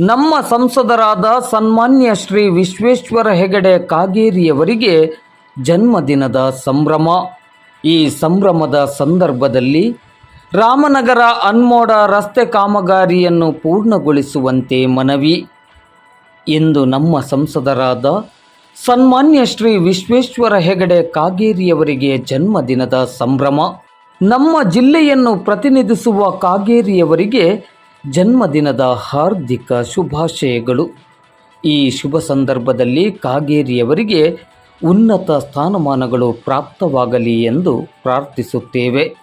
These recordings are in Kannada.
ನಮ್ಮ ಸಂಸದರಾದ ಸನ್ಮಾನ್ಯ ಶ್ರೀ ವಿಶ್ವೇಶ್ವರ ಹೆಗಡೆ ಕಾಗೇರಿಯವರಿಗೆ ಜನ್ಮದಿನದ ಸಂಭ್ರಮ. ಈ ಸಂಭ್ರಮದ ಸಂದರ್ಭದಲ್ಲಿ ರಾಮನಗರ ಅನ್ಮೋಡ ರಸ್ತೆ ಕಾಮಗಾರಿಯನ್ನು ಪೂರ್ಣಗೊಳಿಸುವಂತೆ ಮನವಿ. ಎಂದು ನಮ್ಮ ಸಂಸದರಾದ ಸನ್ಮಾನ್ಯ ಶ್ರೀ ವಿಶ್ವೇಶ್ವರ ಹೆಗಡೆ ಕಾಗೇರಿಯವರಿಗೆ ಜನ್ಮದಿನದ ಸಂಭ್ರಮ. ನಮ್ಮ ಜಿಲ್ಲೆಯನ್ನು ಪ್ರತಿನಿಧಿಸುವ ಕಾಗೇರಿಯವರಿಗೆ ಜನ್ಮದಿನದ ಹಾರ್ದಿಕ ಶುಭಾಶಯಗಳು. ಈ ಶುಭ ಸಂದರ್ಭದಲ್ಲಿ ಕಾಗೇರಿಯವರಿಗೆ ಉನ್ನತ ಸ್ಥಾನಮಾನಗಳು ಪ್ರಾಪ್ತವಾಗಲಿ ಎಂದು ಪ್ರಾರ್ಥಿಸುತ್ತೇವೆ.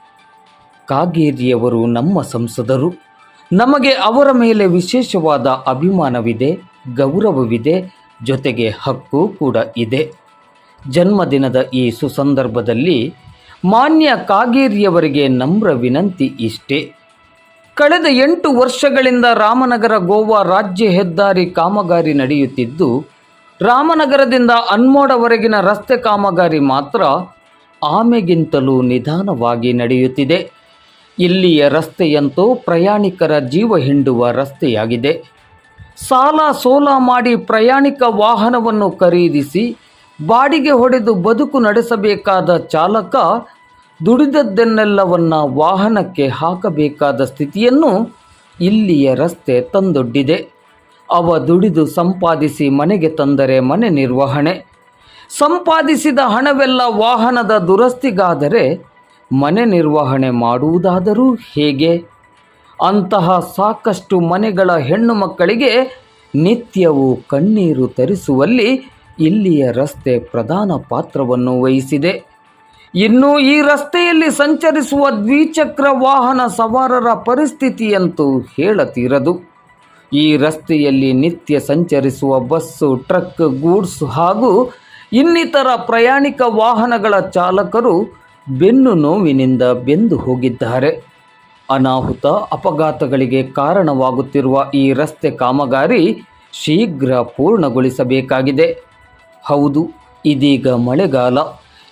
ಕಾಗೇರಿಯವರು ನಮ್ಮ ಸಂಸದರು. ನಮಗೆ ಅವರ ಮೇಲೆ ವಿಶೇಷವಾದ ಅಭಿಮಾನವಿದೆ, ಗೌರವವಿದೆ, ಜೊತೆಗೆ ಹಕ್ಕು ಕೂಡ ಇದೆ. ಜನ್ಮದಿನದ ಈ ಸುಸಂದರ್ಭದಲ್ಲಿ ಮಾನ್ಯ ಕಾಗೇರಿಯವರಿಗೆ ನಮ್ರ ವಿನಂತಿ ಇಷ್ಟೇ. ಕಳೆದ ಎಂಟು ವರ್ಷಗಳಿಂದ ರಾಮನಗರ ಗೋವಾ ರಾಜ್ಯ ಹೆದ್ದಾರಿ ಕಾಮಗಾರಿ ನಡೆಯುತ್ತಿದ್ದು, ರಾಮನಗರದಿಂದ ಅನ್ಮೋಡವರೆಗಿನ ರಸ್ತೆ ಕಾಮಗಾರಿ ಮಾತ್ರ ಆಮೆಗಿಂತಲೂ ನಿಧಾನವಾಗಿ ನಡೆಯುತ್ತಿದೆ. ಇಲ್ಲಿಯ ರಸ್ತೆಯಂತೂ ಪ್ರಯಾಣಿಕರ ಜೀವ ಹಿಂಡುವ ರಸ್ತೆಯಾಗಿದೆ. ಸಾಲ ಸೋಲ ಮಾಡಿ ಪ್ರಯಾಣಿಕ ವಾಹನವನ್ನು ಖರೀದಿಸಿ, ಬಾಡಿಗೆ ಹೊಡೆದು ಬದುಕು ನಡೆಸಬೇಕಾದ ಚಾಲಕ ದುಡಿದದ್ದನ್ನೆಲ್ಲವನ್ನ ವಾಹನಕ್ಕೆ ಹಾಕಬೇಕಾದ ಸ್ಥಿತಿಯನ್ನು ಇಲ್ಲಿಯ ರಸ್ತೆ ತಂದೊಡ್ಡಿದೆ. ಅವ ದುಡಿದು ಸಂಪಾದಿಸಿ ಮನೆಗೆ ತಂದರೆ ಮನೆ ನಿರ್ವಹಣೆ. ಸಂಪಾದಿಸಿದ ಹಣವೆಲ್ಲ ವಾಹನದ ದುರಸ್ತಿಗಾದರೆ ಮನೆ ನಿರ್ವಹಣೆ ಮಾಡುವುದಾದರೂ ಹೇಗೆ? ಅಂತಹ ಸಾಕಷ್ಟು ಮನೆಗಳ ಹೆಣ್ಣು ಮಕ್ಕಳಿಗೆ ನಿತ್ಯವೂ ಕಣ್ಣೀರು ತರಿಸುವಲ್ಲಿ ಇಲ್ಲಿಯ ರಸ್ತೆ ಪ್ರಧಾನ ಪಾತ್ರವನ್ನು ವಹಿಸಿದೆ. ಇನ್ನು ಈ ರಸ್ತೆಯಲ್ಲಿ ಸಂಚರಿಸುವ ದ್ವಿಚಕ್ರ ವಾಹನ ಸವಾರರ ಪರಿಸ್ಥಿತಿಯಂತೂ ಹೇಳತೀರದು. ಈ ರಸ್ತೆಯಲ್ಲಿ ನಿತ್ಯ ಸಂಚರಿಸುವ ಬಸ್ಸು, ಟ್ರಕ್, ಗೂಡ್ಸ್ ಹಾಗೂ ಇನ್ನಿತರ ಪ್ರಯಾಣಿಕ ವಾಹನಗಳ ಚಾಲಕರು ಬೆನ್ನು ನೋವಿನಿಂದ ಬೆಂದು ಹೋಗಿದ್ದಾರೆ. ಅನಾಹುತ, ಅಪಘಾತಗಳಿಗೆ ಕಾರಣವಾಗುತ್ತಿರುವ ಈ ರಸ್ತೆ ಕಾಮಗಾರಿ ಶೀಘ್ರ ಪೂರ್ಣಗೊಳಿಸಬೇಕಾಗಿದೆ. ಹೌದು, ಇದೀಗ ಮಳೆಗಾಲ.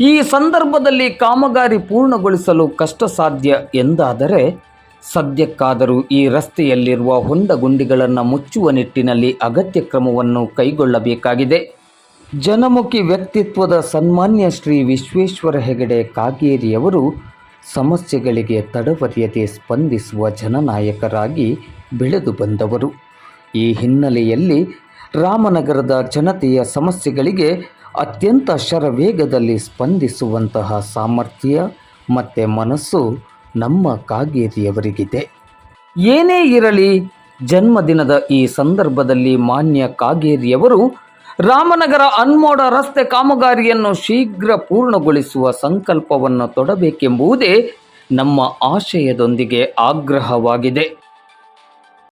ಈ ಸಂದರ್ಭದಲ್ಲಿ ಕಾಮಗಾರಿ ಪೂರ್ಣಗೊಳಿಸಲು ಕಷ್ಟ ಸಾಧ್ಯ ಎಂದಾದರೆ ಸದ್ಯಕ್ಕಾದರೂ ಈ ರಸ್ತೆಯಲ್ಲಿರುವ ಹೊಂಡಗುಂಡಿಗಳನ್ನು ಮುಚ್ಚುವ ನಿಟ್ಟಿನಲ್ಲಿ ಅಗತ್ಯ ಕ್ರಮವನ್ನು ಕೈಗೊಳ್ಳಬೇಕಾಗಿದೆ. ಜನಮುಖಿ ವ್ಯಕ್ತಿತ್ವದ ಸನ್ಮಾನ್ಯ ಶ್ರೀ ವಿಶ್ವೇಶ್ವರ ಹೆಗಡೆ ಕಾಗೇರಿಯವರು ಸಮಸ್ಯೆಗಳಿಗೆ ತಡವರಿಯದೆ ಸ್ಪಂದಿಸುವ ಜನನಾಯಕರಾಗಿ ಬೆಳೆದು ಬಂದವರು. ಈ ಹಿನ್ನೆಲೆಯಲ್ಲಿ ರಾಮನಗರದ ಜನತೆಯ ಸಮಸ್ಯೆಗಳಿಗೆ ಅತ್ಯಂತ ಶರವೇಗದಲ್ಲಿ ಸ್ಪಂದಿಸುವಂತಹ ಸಾಮರ್ಥ್ಯ ಮತ್ತು ಮನಸ್ಸು ನಮ್ಮ ಕಾಗೇರಿಯವರಿಗಿದೆ. ಏನೇ ಇರಲಿ, ಜನ್ಮದಿನದ ಈ ಸಂದರ್ಭದಲ್ಲಿ ಮಾನ್ಯ ಕಾಗೇರಿಯವರು ರಾಮನಗರ ಅನ್ಮೋಡ ರಸ್ತೆ ಕಾಮಗಾರಿಯನ್ನು ಶೀಘ್ರ ಪೂರ್ಣಗೊಳಿಸುವ ಸಂಕಲ್ಪವನ್ನು ತೊಡಬೇಕೆಂಬುದೇ ನಮ್ಮ ಆಶಯದೊಂದಿಗೆ ಆಗ್ರಹವಾಗಿದೆ.